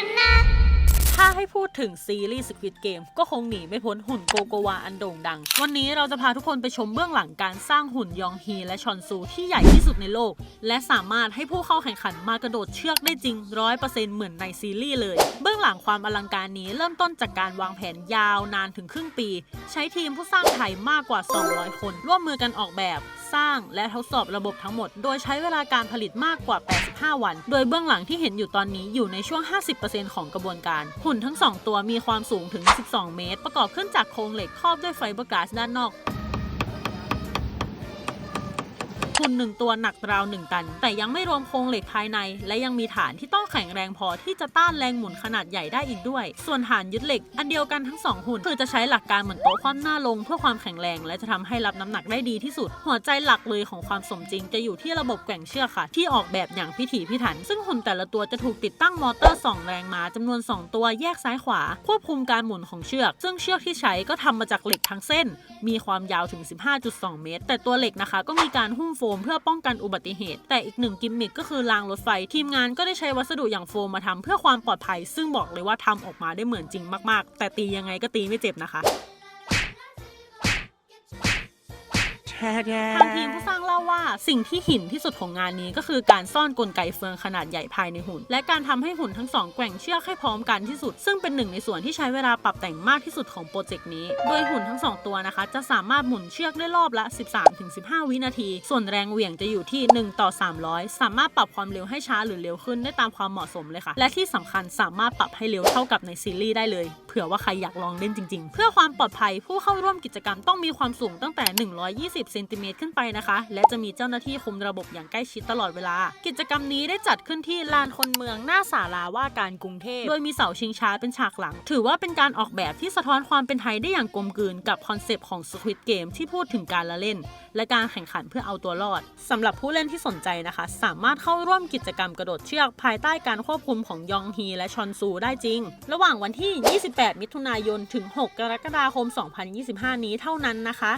กันนะ ถ้าให้พูดถึงซีรีส์ Squid Game ก็คงหนีไม่พ้นหุ่นโกโกวาอันโด่งดัง วันนี้เราจะพาทุกคนไปชมเบื้องหลังการสร้างหุ่นยองฮีและชอนซูที่ใหญ่ที่สุดในโลก และสามารถให้ผู้เข้าแข่งขันมากระโดดเชือกได้จริง100%เหมือนในซีรีส์เลย เบื้องหลังความอลังการนี้เริ่มต้นจากการวางแผนยาวนานถึงครึ่งปี ใช้ทีมผู้สร้างไทยมากกว่า 200 คน ร่วมมือกันออกแบบ สร้างและทดสอบระบบทั้งหมด โดยใช้เวลาการผลิตมากกว่า 5 วัน โดยเบื้องหลังที่เห็นอยู่ตอนนี้อยู่ในช่วง 50%ของกระบวนการ หุ่นทั้ง 2 ตัวมีความสูงถึง 12 เมตร ประกอบขึ้นจากโครงเหล็กครอบด้วยไฟเบอร์กลาสด้านนอก นหนึ่งตัวหนักราวหนึ่งตัน แต่ยังไม่รวมโครงเหล็กภายใน และยังมีฐานที่ต้องแข็งแรงพอที่จะต้านแรงหมุนขนาดใหญ่ได้อีกด้วย ส่วนฐานยึดเหล็ก อันเดียวกันทั้งสองหุ่น คือจะใช้หลักการเหมือนโต๊ะคว่ำหน้าลงเพื่อความแข็งแรง และจะทำให้รับน้ำหนักได้ดีที่สุด หัวใจหลักเลยของความสมจริง จะอยู่ที่ระบบแกว่งเชือกค่ะ ที่ออกแบบอย่างพิถีพิถัน ซึ่งหุ่นแต่ละตัวจะถูกติดตั้งมอเตอร์สองแรงม้าจำนวน 2 ตัวแยกซ้ายขวา ควบคุมการหมุนของเชือก ซึ่งเชือกที่ใช้ก็ทำมาจากเหล็กทั้งเส้น มีความยาวถึง 15.2 เมตร แต่ตัวเหล็กนะคะก็มีการหุ้มโฟมเพื่อป้องกันอุบัติเหตุ แต่อีกหนึ่งกิมมิคก็คือรางรถไฟ ทีมงานก็ได้ใช้วัสดุอย่างโฟมมาทำเพื่อความปลอดภัย ซึ่งบอกเลยว่าทำออกมาได้เหมือนจริงมากๆ แต่ตียังไงก็ตีไม่เจ็บนะคะ ทางทีมผู้สร้างเล่าว่าสิ่งที่หินที่สุดของงานนี้ก็คือการซ่อนกลไกเฟืองขนาดใหญ่ภายในหุ่น และการทำให้หุ่นทั้งสองแกว่งเชือกให้พร้อมกันที่สุด ซึ่งเป็นหนึ่งในส่วนที่ใช้เวลาปรับแต่งมากที่สุดของโปรเจกต์นี้ โดยหุ่นทั้งสองตัวนะคะ จะสามารถหมุนเชือกได้รอบละ 13-15 วินาที ส่วนแรงเหวี่ยงจะอยู่ที่ 1 ต่อ 300 สามารถปรับความเร็วให้ช้าหรือเร็วขึ้นได้ตามความเหมาะสมเลยค่ะ และที่สำคัญสามารถปรับให้เร็วเท่ากับในซีรีส์ได้เลยเผื่อว่าใครอยากลองเล่นจริง ๆ เพื่อความปลอดภัยผู้เข้าร่วมกิจกรรมต้องมีความสูงตั้งแต่ 120 เซนติเมตรขึ้นไปนะคะ และจะมีเจ้าหน้าที่คุมระบบอย่างใกล้ชิดตลอดเวลา กิจกรรมนี้ได้จัดขึ้นที่ลานคนเมืองหน้าศาลาว่าการกรุงเทพ โดยมีเสาชิงช้าเป็นฉากหลัง ถือว่าเป็นการออกแบบที่สะท้อนความเป็นไทยได้อย่างกลมกลืนกับคอนเซปต์ของ Squid Game ที่พูดถึงการละเล่น และการแข่งขันเพื่อเอาตัวรอดสำหรับผู้เล่นที่สนใจนะคะ สามารถเข้าร่วมกิจกรรมกระโดดเชือกภายใต้การควบคุมของยองฮีและชอนซูได้จริง ระหว่างวันที่ 28 8 มิถุนายน ถึง 6 กรกฎาคม 2025 นี้เท่านั้นนะคะ